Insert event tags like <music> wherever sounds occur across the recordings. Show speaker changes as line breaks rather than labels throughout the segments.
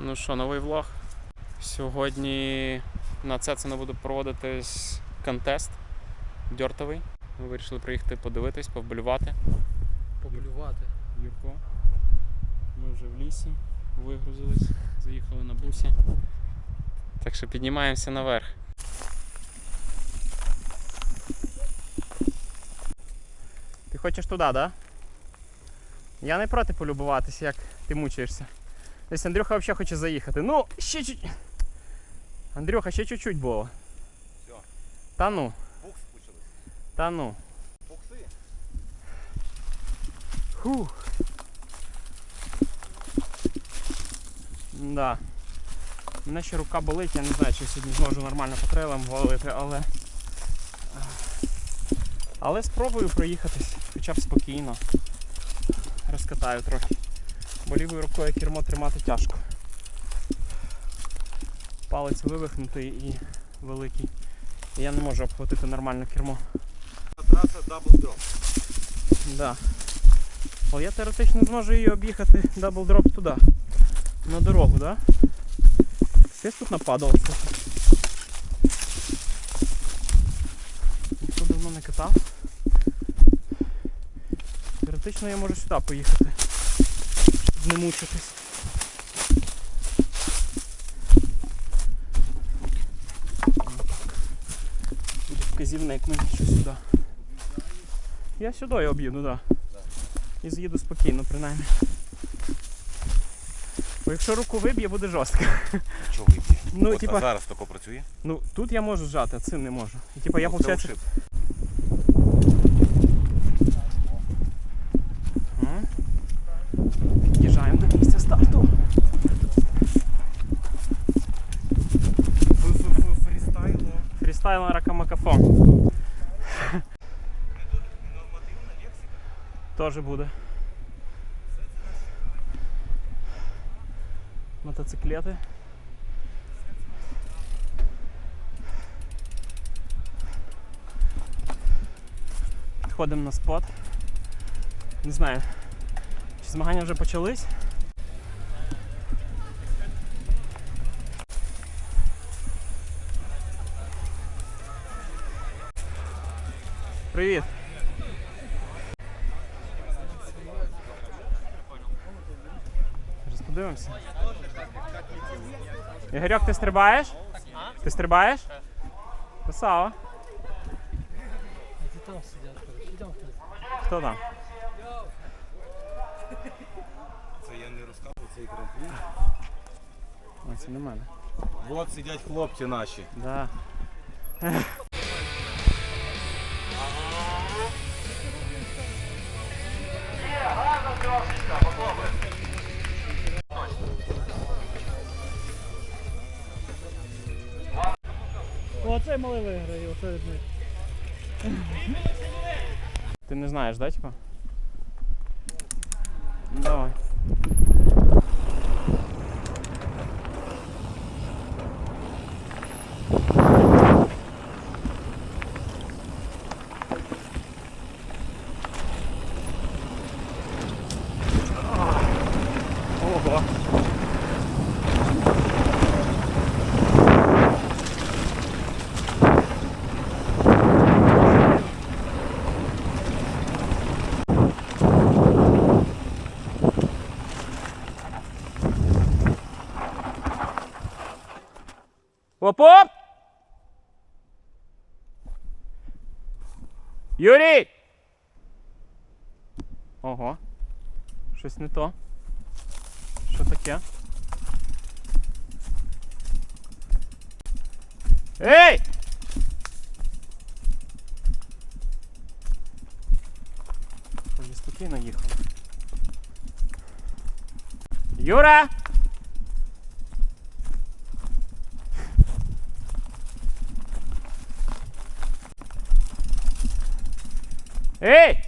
Ну що, новий влог. Сьогодні на це це не буде проводитись контест дьортовий. Ми вирішили приїхати подивитись, повболювати.
Поблювати.
Юрко. Ми вже в лісі, вигрузились, заїхали на бусі. Так що піднімаємося наверх. Ти хочеш туди, так? Да? Я не проти полюбуватися, як ти мучаєшся. Десь Андрюха взагалі хоче заїхати. Ну, ще чуть. Андрюха, ще чуть-чуть було.
Всьо.
Та ну,
Букс почались.
та ну.
Букси?
Фух. Да. У мене ще рука болить, я не знаю, чи сьогодні зможу нормально по трейлам валити, але. Але спробую проїхатись, хоча б спокійно. Розкатаю трохи. Бо лівою рукою кермо тримати тяжко. Палець вивихнутий і великий. І я не можу обхватити нормально кермо.
Траса дабл дроп.
Да. Але я теоретично зможу її об'їхати даблдроп туди. На дорогу, да? Десь тут нападався. Ніхто давно не катав. Теоретично я можу сюди поїхати. Щоб не мучитись. Буде вказівник мені що сюди. Я сюди я об'їду, так. Да. І з'їду спокійно, принаймні. Бо якщо руку виб'є, буде жорстко.
Чого вийти?
Ну,
От,
типа-
а зараз тако працює?
Ну, тут я можу зжати, а цим не можу. І типа я,
Ну, це
виходить.
ушиб.
Теж буде. Мотоциклети. Підходимо на спот. Не знаю, чи змагання вже почались. Привіт! Подивимося. Ігорьок, ти стрибаєш? Ти стрибаєш? Красава. Хто там?
Це я не розказував цей трамплін.
А, це не мене.
От сидять хлопці наші.
Да.
Оцей малий виграє, оце від них.
Ти не знаєш, да, типа? Ну, Давай. Ого. Оп-оп! Юрій! Ого. Щось не то. Що таке? Ей! Ой, спокійно їхали. Юра! Ей!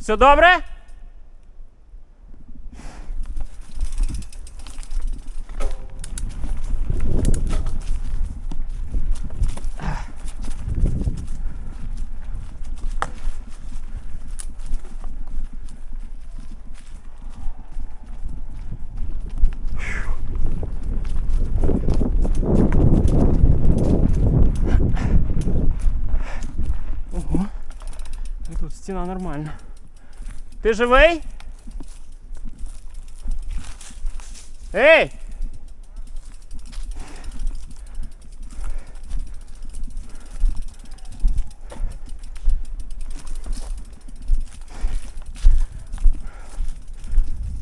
Все добре? Ти живий? Ей!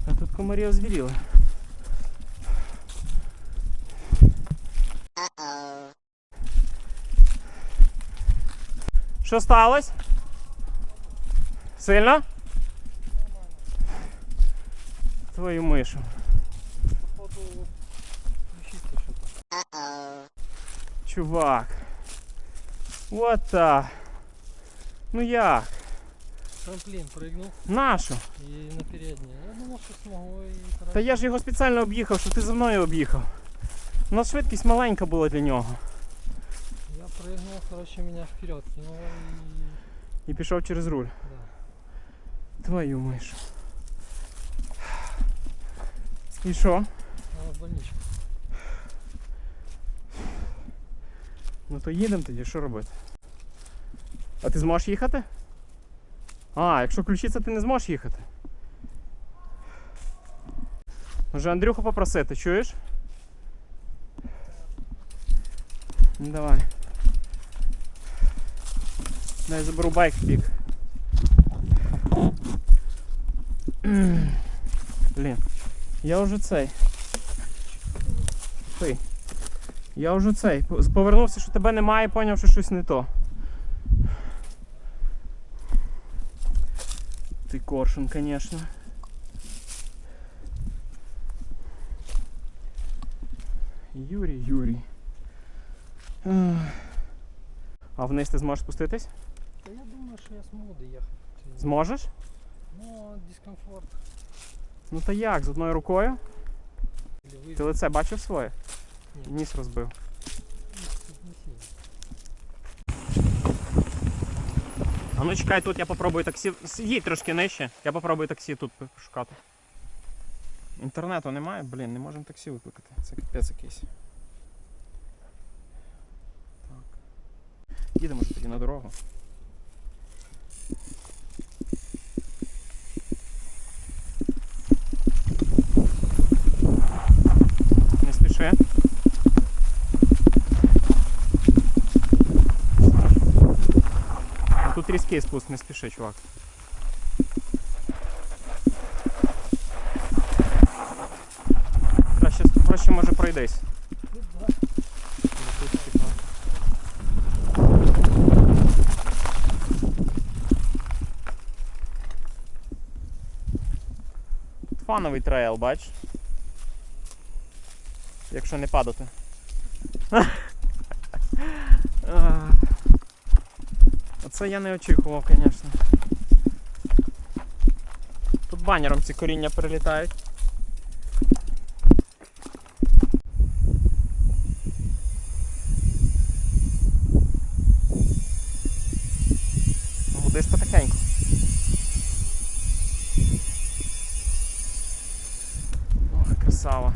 А тут комарі озвіріли. Що сталося? Сильно? Твою мишу.
Походу, ключиця що-то.
Чувак. Вот так. Ну як?
Трамплін пригнув
Нашу?
і на переднє. Я думав, що смогу і
Та я ж його спеціально об'їхав, щоб ти за мною об'їхав. У нас швидкість маленька була для нього.
Я прыгнул, короче, меня вперед кинуло и...
І пішов через руль.
Да.
Твою мишу. І що? Ну то їдемо тоді, що робити? А ти зможеш їхати? А, якщо ключиця, ти не зможеш їхати. Може Андрюху попросити, чуєш? Ну давай. Дай заберу байк в бік. Блін. Я вже цей. Ти. Я вже цей. Повернувся, що тебе немає, поняв, що щось не то. Ти коршун, звісно. Юрій, Юрій. А вниз ти зможеш спуститись?
Да я думаю, что я смогу доехать.
Зможеш?
Но дискомфорт.
Ну та як, з одною рукою? Ти лице бачив своє?
Ні.
Ніс розбив. А ну чекай, тут я попробую таксі. Їдь трошки нижче. Я попробую таксі тут пошукати. Інтернету немає, блін, не можемо таксі викликати. Це капець якийсь. Так. Їдемо тоді на дорогу. Не спіши. Ну, Тут різкий спуск, не спіши, чувак. Краще, проще може пройдись. Фановий трейл, бач. Якщо не падати. <laughs> Оце я не очікував, звісно. Тут банером ці коріння перелітають. Ну, Будеш потихеньку. Ох, красава.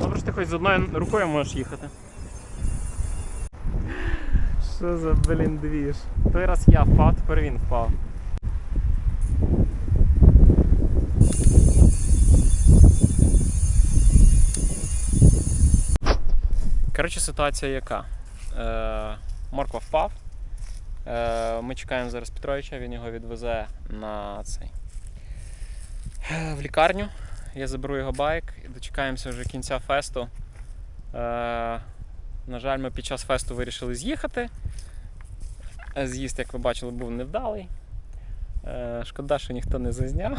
Добре, що ти хоч з одною рукою можеш їхати. Що за блін двіж? Той раз я впав, тепер він впав. Коротше, ситуація яка? Е, Морква впав. Е, ми чекаємо зараз Петровича, він його відвезе на цей. е, В лікарню. Я заберу його байк і дочекаємося вже кінця фесту. Е, на жаль, ми під час фесту вирішили з'їхати. Е, З'їзд, як ви бачили, був невдалий. Е, Шкода, що ніхто не зазняв.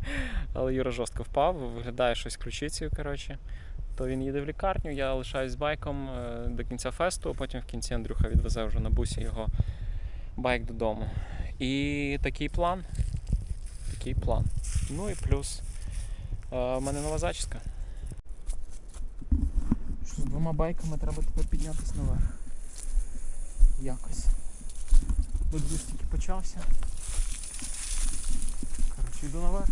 <laughs> Але Юра жорстко впав, виглядає щось ключицею, коротше. То він їде в лікарню, я лишаюсь з байком е, до кінця фесту, потім в кінці Андрюха відвезе вже на бусі його байк додому. І такий план. Такий план. Ну і плюс. В мене нова зачіска. Що з двома байками треба тепер піднятися наверх. Якось. Бо двіж тільки почався. Коротше, йду наверх.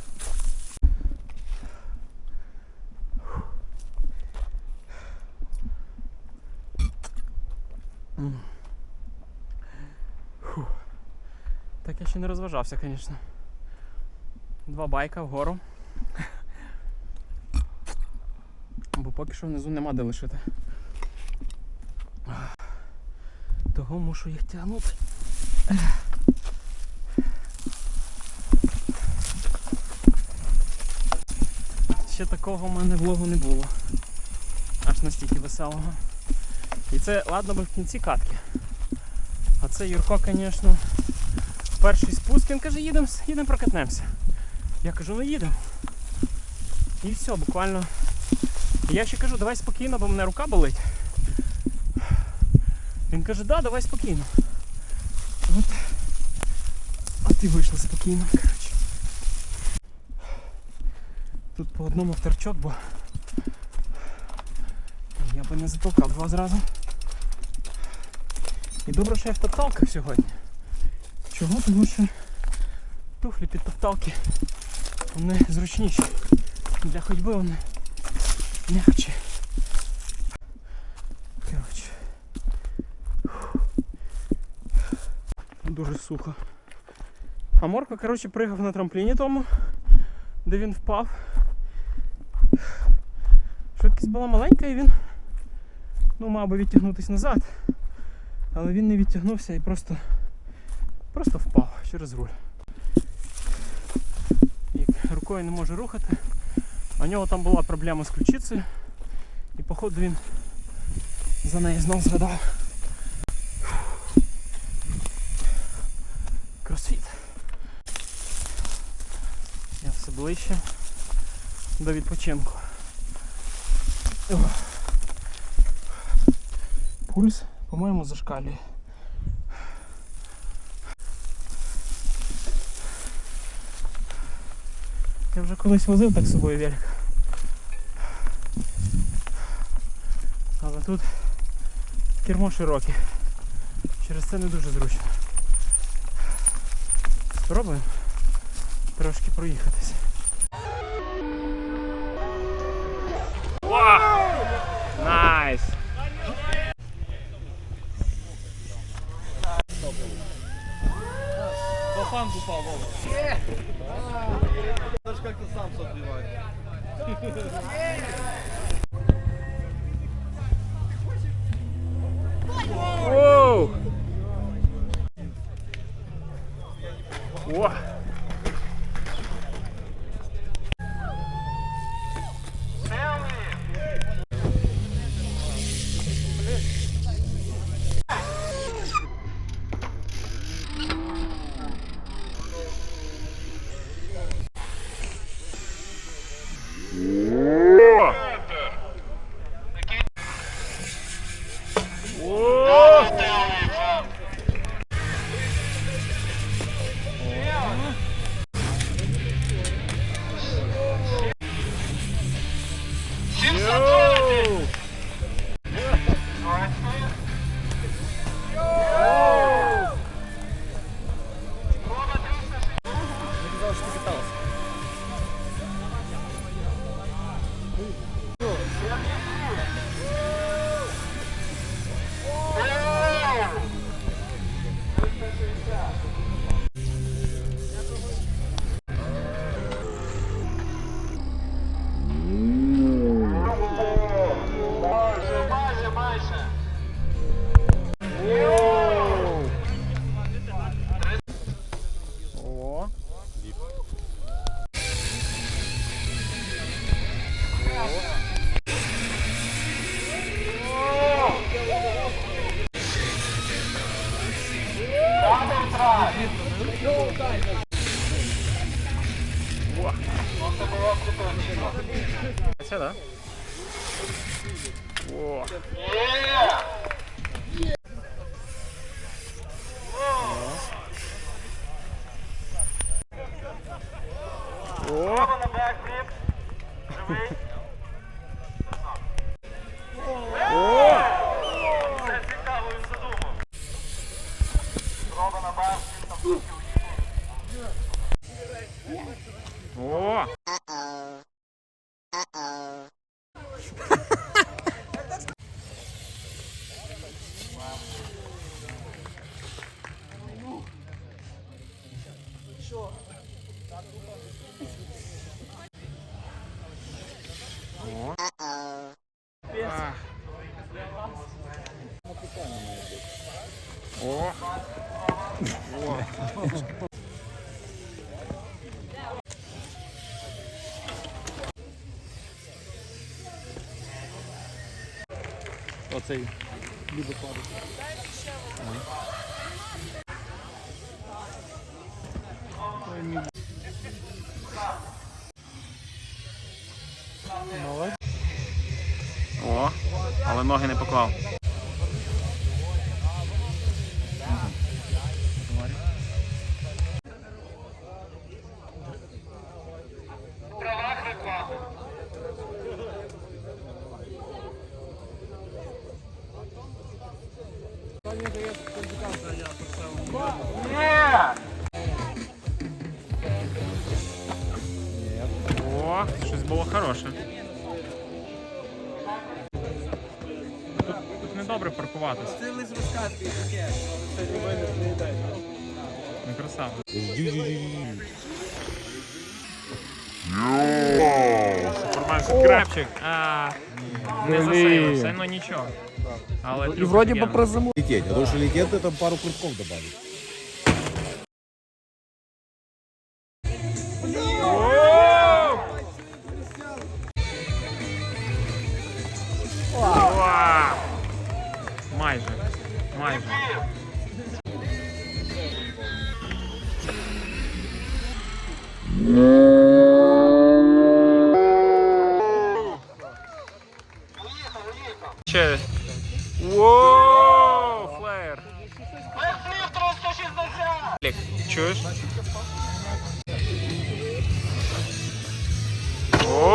М. ще не розважався, звісно. Два байка вгору. Поки що внизу нема де лишити. Того мушу їх тягнути. Ще такого в мене влогу не було. Аж настільки веселого. І це ладно би в кінці катки. А це Юрко, звісно, перший спуск, він каже, їдемо їдем прокатнемося. Я кажу, ну їдемо. І все, буквально. Я ще кажу, давай спокійно, бо мене рука болить. Він каже, да, давай спокійно. От. От і вийшло спокійно, коротше. Тут по одному вторчок, бо я би не затолкав два зразу. І добре, що я в топталках сьогодні. Чого? Тому що туфлі під топталки вони зручніші. Для ходьби вони м'якші. Коротше. Дуже сухо. А Морква, коротше, пригав на трампліні тому, де він впав. Швидкість була маленька і він ну, мав би відтягнутися назад. Але він не відтягнувся і просто, просто впав через руль. І рукою не може рухати. У нього там була проблема з ключицею. І походу він за неї знов згадав. Кросфіт. Я все ближче до відпочинку. Пульс, по-моєму, зашкалює. Я вже колись возив так з собою велик. Але тут кермо широке. Через це не дуже зручно. Спробуємо трошки проїхатися. Найс!
По упал,
yeah. <laughs> Yeah.
Оцей. Любить падати.
О, але ноги не поклав. О, щось було хороше. Тут, тут недобре паркуватися.
Це лише розкатки таке. Це не йде.
Ну, красава. Супермен крапчик. Не засейвився, ну нічого. Але
І вроді би
офігенний.
про зиму.
лететь. А то, что лететь, это пару крутков добавить.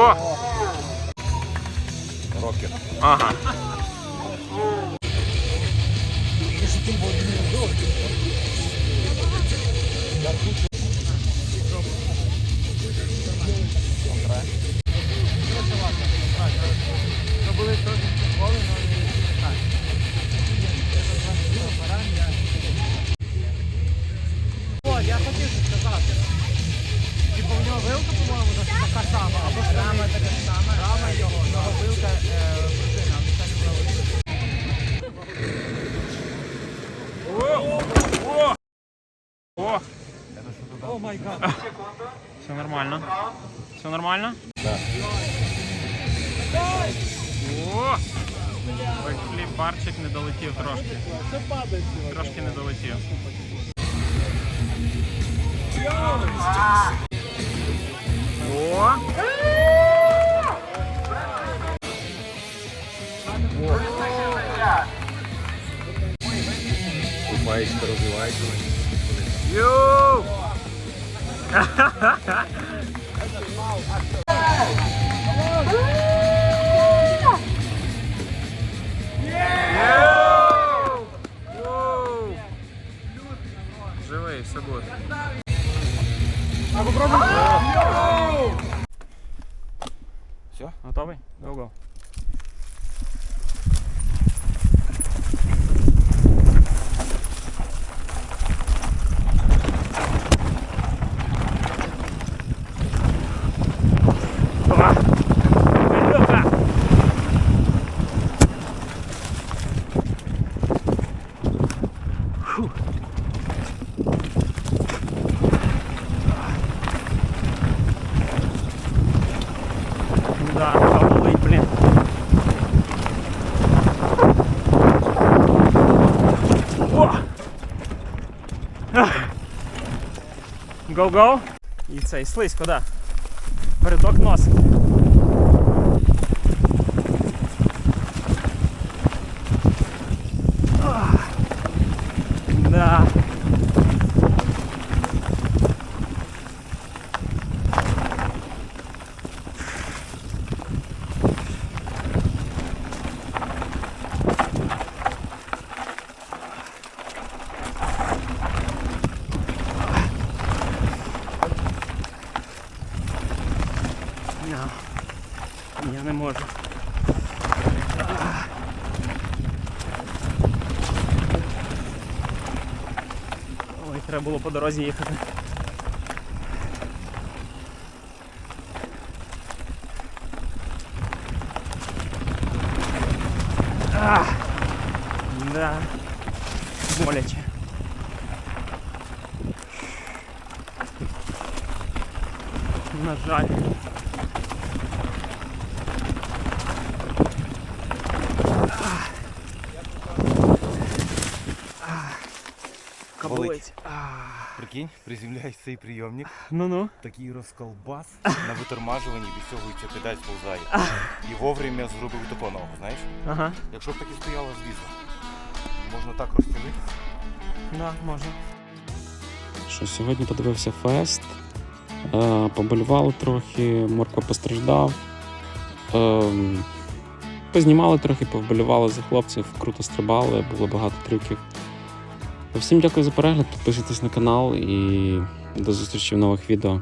О!
Рокер.
Ага.
О!
О
май гад.
Все нормально. Все нормально?
Да.
О! Бекфліп барчик не долетів трошки. Трошки не долетів. О! Yo! That's <laughs> <laughs> Да, болить, блин. О! Гоу-гоу. І цей слизько, да. Передок носик. Ах. Да. No. Я не можу. Ой, треба було по дорозі їхати. Да. Боляче. На жаль. Кабулець.
Прикинь, приземляєш цей прийомник,
Ну-ну.
такий розколбас на витормажуванні відсьогується педаль сповзає. І вовремя зробив таку ногу, знаєш?
Ага.
Якщо б так і стояло, злізло. Можна так розтягнути.
Да, можна.
що сьогодні подивився фест, е, поболівали трохи, Морква постраждав. Е, познімали трохи, повболівали за хлопців, круто стрибали, було багато трюків. Всім дякую за перегляд, підписуйтесь на канал і до зустрічі в нових відео.